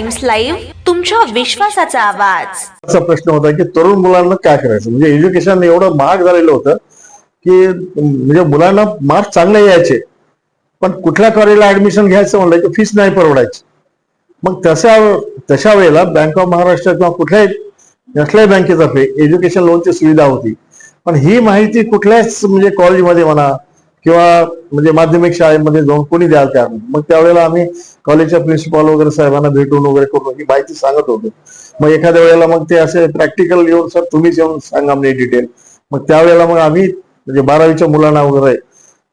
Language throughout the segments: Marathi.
टाइम्स लाईव्ह तुमच्या विश्वासाचा आवाज. असा प्रश्न होता की तरुण मुलांना काय करायचं? म्हणजे एज्युकेशन एवढं महाग झालेलं होतं की म्हणजे मुलांना मार्क चांगले यायचे पण कुठल्या कॉलेजला ऍडमिशन घ्यायचं म्हणलं की फीस नाही परवडायची. मग तशा तशा वेळेला बँक ऑफ महाराष्ट्र किंवा कुठल्याही कसल्याही बँकेतर्फे एज्युकेशन लोनची सुविधा होती. पण ही माहिती कुठल्याच म्हणजे कॉलेजमध्ये म्हणा किंवा म्हणजे माध्यमिक शाळेमध्ये जाऊन कोणी द्याल त्या? मग त्यावेळेला आम्ही कॉलेजच्या प्रिन्सिपॉल वगैरे साहेबांना भेटून वगैरे करून ही माहिती सांगत होतो. मग एखाद्या वेळेला मग ते असे प्रॅक्टिकल येऊन सर तुम्हीच येऊन सांगा म्हणजे डिटेल मग त्यावेळेला मग आम्ही म्हणजे बारावीच्या मुलांना वगैरे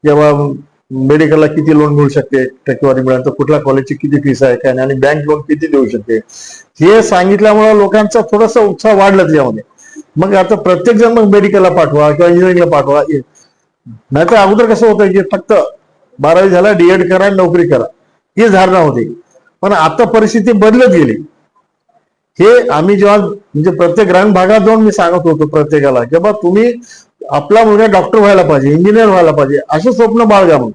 किंवा मेडिकलला किती लोन मिळू शकते टक्केवारी मिळाल्यानंतर कुठल्या कॉलेजची किती फीस आहे काय आणि बँक लोन किती देऊ शकते? हे सांगितल्यामुळे लोकांचा थोडासा उत्साह वाढला त्याच्यामध्ये. मग आता प्रत्येक जण मग मेडिकलला पाठवा किंवा इंजिनिअरिंगला पाठवा नाहीतर अगोदर कसं होतं की फक्त बारावी झाला डीएड करा नोकरी करा. ही धारणा होती. पण आता परिस्थिती बदलत गेली. हे आम्ही जेव्हा म्हणजे प्रत्येक ग्रामीण भागात जाऊन मी सांगत होतो प्रत्येकाला की बा तुम्ही आपला मुलगा डॉक्टर व्हायला पाहिजे इंजिनियर व्हायला पाहिजे असं स्वप्न बाळगा म्हणून.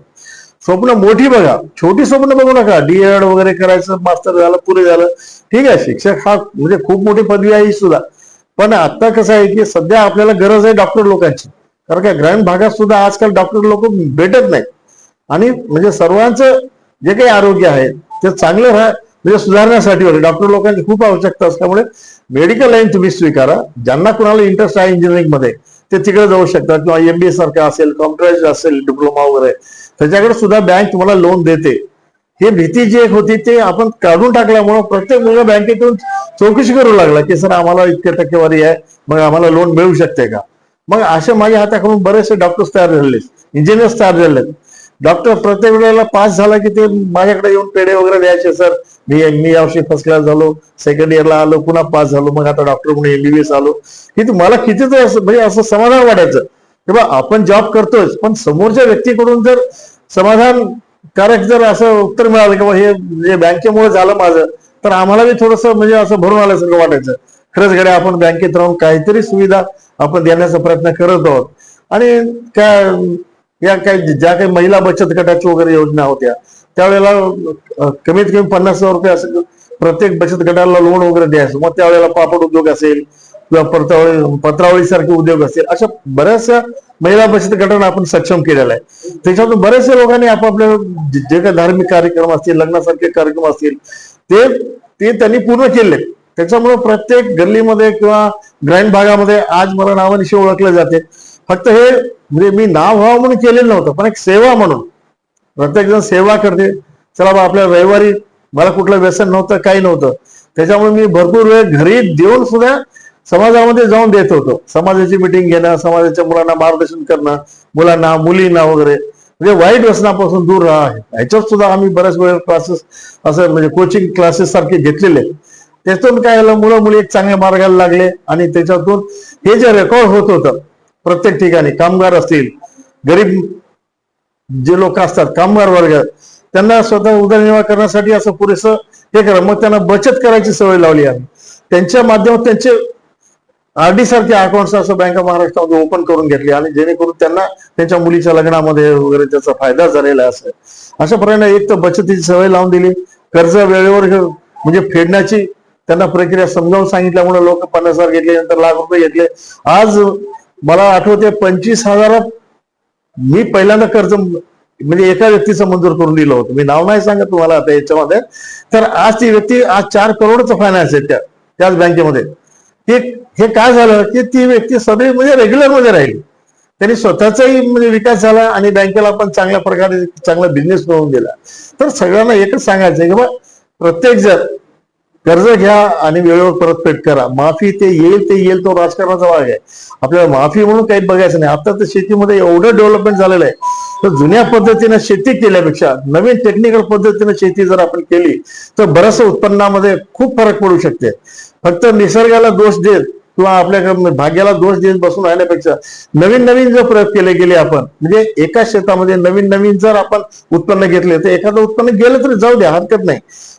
स्वप्न मोठी बघा. छोटी स्वप्न बघू नका. डीएड वगैरे करायचं मास्टर झालं पुरे झालं. ठीक आहे शिक्षक हा म्हणजे खूप मोठी पदवी आहे सुद्धा. पण आता कसं आहे की सध्या आपल्याला गरज आहे डॉक्टर लोकांची. कारण का ग्रामीण भागात सुद्धा आजकाल डॉक्टर लोक भेटत नाही आणि म्हणजे सर्वांचं जे काही आरोग्य आहे ते चांगलं राहा म्हणजे सुधारण्यासाठी होते डॉक्टर लोकांची खूप आवश्यकता असल्यामुळे मेडिकल लाईन तुम्ही स्वीकारा. ज्यांना कुणाला इंटरेस्ट आहे इंजिनिअरिंगमध्ये ते तिकडे जाऊ शकतात. किंवा एमबीए सारखं असेल कॉम्प्युटराइज असेल डिप्लोमा वगैरे त्याच्याकडे सुद्धा बँक तुम्हाला लोन देते. ही भीती जी एक होती ते आपण काढून टाकल्यामुळं प्रत्येक मुलगा बँकेतून चौकशी करू लागला की सर आम्हाला इतक्या टक्केवारी आहे मग आम्हाला लोन मिळू शकते का? मग असे माझ्या हाताकडून बरेचसे डॉक्टर्स तयार झालेले इंजिनियर्स तयार झाले डॉक्टर प्रत्येक वेळेला पास झाला की ते माझ्याकडे येऊन पेढे वगैरे द्यायचे सर मी मी यावर्षी फर्स्ट क्लास झालो. सेकंड इयरला आलो पुन्हा पास झालो. मग आता डॉक्टर म्हणून एमबीबीएस आलो. की मला कितीतरी असं म्हणजे असं समाधान वाटायचं. की बा आपण जॉब करतोय पण समोरच्या व्यक्तीकडून जर समाधानकारक जर असं उत्तर मिळालं की हे म्हणजे बँकेमुळे झालं माझं तर आम्हाला बी थोडस म्हणजे असं भरून आल्यासारखं वाटायचं. खरंच गड्या आपण बँकेत राहून काहीतरी सुविधा आपण देण्याचा प्रयत्न करत आहोत. आणि त्या या काही ज्या काही महिला बचत गटाची वगैरे योजना होत्या त्यावेळेला कमीत कमी पन्नास हजार रुपये असं प्रत्येक बचत गटाला लोन वगैरे द्यायचं. मग त्यावेळेला पापड उद्योग असेल किंवा परतावळी पत्रावळी सारखे उद्योग असेल अशा बऱ्याचशा महिला बचत गटांना आपण सक्षम केलेला आहे. त्याच्यातून बऱ्याचशा लोकांनी आपापल्या जे काही धार्मिक कार्यक्रम असतील लग्नासारखे कार्यक्रम असतील ते ते त्यांनी पूर्ण केले त्याच्यामुळे प्रत्येक गल्लीमध्ये किंवा ग्रामीण भागामध्ये आज मला नावानिशी ओळखले जाते. फक्त हे म्हणजे मी नाव व्हावं म्हणून केलेलं नव्हतं पण एक सेवा म्हणून. प्रत्येक जण सेवा करते. चला बा आपल्या रविवारी मला कुठलं व्यसन नव्हतं काही नव्हतं. त्याच्यामुळे मी भरपूर वेळ घरी देऊन सुद्धा समाजामध्ये जाऊन देत होतो. समाजाची मिटिंग घेणं समाजाच्या मुलांना मार्गदर्शन करणं मुलांना मुलींना वगैरे. म्हणजे वाईट व्यसनापासून दूर राहा. ह्याच्यात सुद्धा आम्ही बऱ्याच वेळ क्लासेस असं म्हणजे कोचिंग क्लासेस सारखे घेतलेले आहेत. त्यातून काय झालं मुलं मुली एक चांगल्या मार्गाला लागले आणि त्याच्यातून हे जे रेकॉर्ड होत होतं प्रत्येक ठिकाणी कामगार असतील गरीब जे लोक असतात कामगार वर्ग त्यांना स्वतः उदरनिर्वाह करण्यासाठी असं पुरेसं हे करा. मग त्यांना बचत करायची सवय लावली आम्ही. त्यांच्या माध्यमात त्यांचे आरडी सारखे अकाउंट असं बँक ऑफ महाराष्ट्रामध्ये ओपन करून घेतले आणि जेणेकरून त्यांना त्यांच्या मुलीच्या लग्नामध्ये वगैरे त्याचा फायदा झालेला असं अशा प्रकारे एक तर बचतीची सवय लावून दिली. कर्ज वेळेवर म्हणजे फेडण्याची त्यांना प्रक्रिया समजावून सांगितल्यामुळे लोक पन्नास हजार घेतले नंतर लाख रुपये घेतले. आज मला आठवते पंचवीस हजारात मी पहिल्यांदा कर्ज म्हणजे एका व्यक्तीचं मंजूर करून दिलं होतं. मी नाव नाही सांगत तुम्हाला आता याच्यामध्ये. तर आज ती व्यक्ती आज चार करोडचं फायनान्स आहे त्या त्याच बँकेमध्ये. हे हे काय झालं की ती व्यक्ती सगळी म्हणजे रेग्युलरमध्ये राहिली. त्यांनी स्वतःचाही म्हणजे विकास झाला आणि बँकेला पण चांगल्या प्रकारे चांगला बिझनेस करून दिला. तर सगळ्यांना एकच सांगायचं की बा प्रत्येक जर कर्ज घ्या आणि वेळेवर परतफेड करा. माफी ते येईल ते येईल तो राजकारणाचा भाग आहे. आपल्याला माफी म्हणून काही बघायचं नाही. आता तर शेतीमध्ये एवढं डेव्हलपमेंट झालेलं आहे. तर जुन्या पद्धतीने शेती केल्यापेक्षा नवीन टेक्निकल पद्धतीने शेती जर आपण केली तर बऱ्याचशा उत्पन्नामध्ये खूप फरक पडू शकते. फक्त निसर्गाला दोष देत किंवा आपल्या भाग्याला दोष देत बसून राहण्यापेक्षा नवीन नवीन जर प्रयोग केले गेले आपण म्हणजे एका शेतामध्ये नवीन नवीन जर आपण उत्पन्न घेतले तर एखादं उत्पन्न गेलं तरी जाऊ द्या हरकत नाही.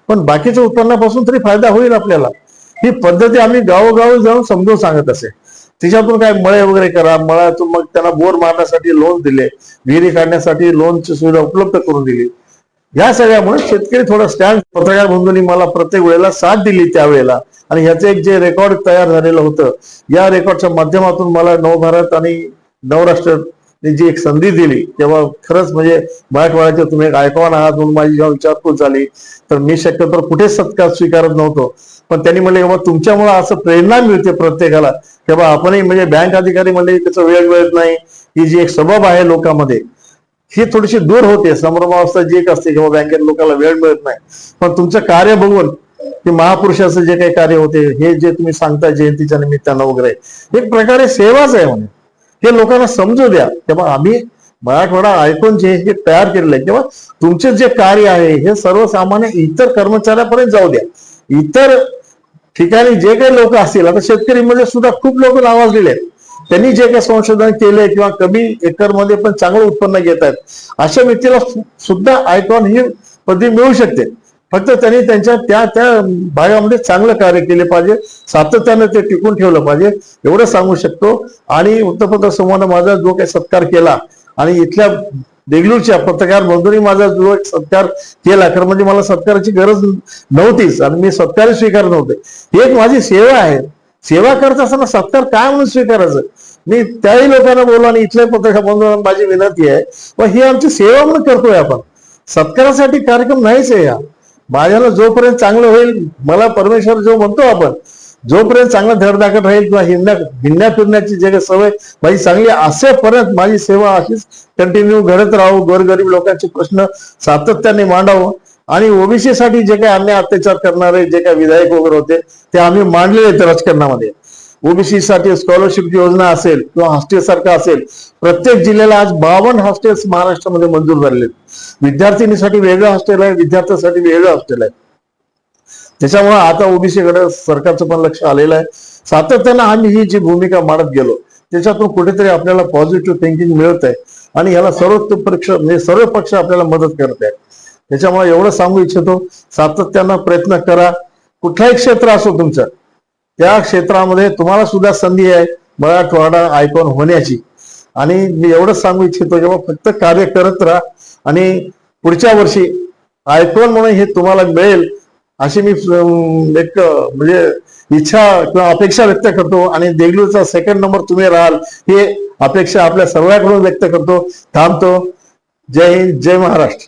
पण बाकीच्या उत्पन्नापासून तरी फायदा होईल आपल्याला. ही पद्धती आम्ही गावोगावी जाऊन समजून सांगत असे. तिच्यातून काय मळे वगैरे करा मळ्यातून मग त्यांना बोर मारण्यासाठी लोन दिले विहिरी काढण्यासाठी लोनची सुविधा उपलब्ध करून दिली. या सगळ्यामुळे शेतकरी थोडा स्टँड पत्रकार बंधूंनी मला प्रत्येक वेळेला साथ दिली त्यावेळेला. आणि ह्याचं एक जे रेकॉर्ड तयार झालेलं होतं या रेकॉर्डच्या माध्यमातून मला नवभारत आणि नवराष्ट्र जी एक संधी दिली तेव्हा खरंच म्हणजे मराठवाड्याचे तुम्ही एक आयकॉन आहात म्हणून माझी जेव्हा विचारपूस झाली तर मी शक्यतो कुठेच सत्कार स्वीकारत नव्हतो. पण त्यांनी म्हणले बाबा तुमच्यामुळे असं प्रेरणा मिळते प्रत्येकाला. तेव्हा आपणही म्हणजे बँक अधिकारी म्हणले त्याचा वेळ मिळत नाही. ही जी एक सबब आहे लोकांमध्ये ही थोडीशी दूर होते. संभ्रमावस्था जी एक असते किंवा बँकेत लोकांना वेळ मिळत नाही. पण तुमचं कार्य बघून की महापुरुषाचं जे काही कार्य होते हे जे तुम्ही सांगता जयंतीच्या निमित्तानं वगैरे एक प्रकारे सेवाच आहे म्हणे. हे लोकांना समजू द्या. तेव्हा आम्ही मराठवाडा ऐकून जे हे तयार केलेलं आहे तेव्हा तुमचे जे कार्य आहे हे सर्वसामान्य इतर कर्मचाऱ्यापर्यंत जाऊ द्या. इतर ठिकाणी जे काही लोक असतील आता शेतकरी मध्ये सुद्धा खूप लोक नावाजलेले आहेत. त्यांनी जे काही संशोधन केले किंवा कमी एकरमध्ये पण चांगलं उत्पन्न घेत आहेत अशा व्यक्तीला सुद्धा आयकॉन ही पदवी मिळू शकते. फक्त त्यांनी त्यांच्या त्या त्या भागामध्ये चांगलं कार्य केले पाहिजे सातत्यानं ते टिकून ठेवलं पाहिजे एवढं सांगू शकतो. आणि वृत्तपत्र समूहानं माझा जो काही सत्कार केला आणि इथल्या देगलूरच्या पत्रकार बंधूंनी माझा जो एक सत्कार केला खरं म्हणजे मला सत्काराची गरज नव्हतीच आणि मी सत्कार स्वीकार नव्हते. ही एक माझी सेवा आहे. सेवा करत असताना सत्कार काय म्हणून स्वीकारायचं? मी त्याही लोकांना बोललो आणि इथल्या पत्रकार बंधूंना माझी विनंती आहे व ही आमची सेवा म्हणून करतोय आपण. सत्कारासाठी कार्यक्रम नाहीच आहे हा. माझ्याला जोपर्यंत चांगलं होईल मला परमेश्वर जो म्हणतो आपण जोपर्यंत चांगला धडधाकट राहील किंवा हिंडण्या हिंडण्या फिरण्याची जे काही सवय माझी चांगली असेपर्यंत माझी सेवा अशीच कंटिन्यू घडत राहू गोरगरीब लोकांचे प्रश्न सातत्याने मांडावं. आणि ओबीसी साठी जे काही अन्याय अत्याचार करणारे जे काही विधायक वगैरे होते ते आम्ही मांडलेले आहेत राजकारणामध्ये. ओबीसी साठी स्कॉलरशिप योजना असेल किंवा हॉस्टेल सारखं असेल प्रत्येक जिल्ह्याला आज बावन्न हॉस्टेल्स महाराष्ट्रामध्ये मंजूर झालेले विद्यार्थिनीसाठी वेगळं हॉस्टेल आहे विद्यार्थ्यांसाठी वेगळं हॉस्टेल आहे. त्याच्यामुळे आता ओबीसीकडे सरकारचं पण लक्ष आलेलं आहे. सातत्यानं आम्ही ही जी भूमिका मांडत गेलो त्याच्यातून कुठेतरी आपल्याला पॉझिटिव्ह थिंकिंग मिळत आहे आणि ह्याला सर्व पक्ष म्हणजे सर्व पक्ष आपल्याला मदत करत आहेत. त्याच्यामुळे एवढं सांगू इच्छितो सातत्यानं प्रयत्न करा. कुठलाही क्षेत्र असो तुमचं त्या क्षेत्रामध्ये तुम्हाला सुद्धा संधी आहे मराठवाडा आयकॉन होण्याची. आणि मी एवढंच सांगू इच्छितो जेव्हा फक्त कार्य करत राहा आणि पुढच्या वर्षी आयकॉन म्हणून हे तुम्हाला मिळेल अशी मी एक म्हणजे इच्छा किंवा अपेक्षा व्यक्त करतो. आणि देगलूरचा सेकंड नंबर तुम्ही राहाल हे अपेक्षा आपल्या सर्वांकडून व्यक्त करतो. थांबतो. जय हिंद जय महाराष्ट्र.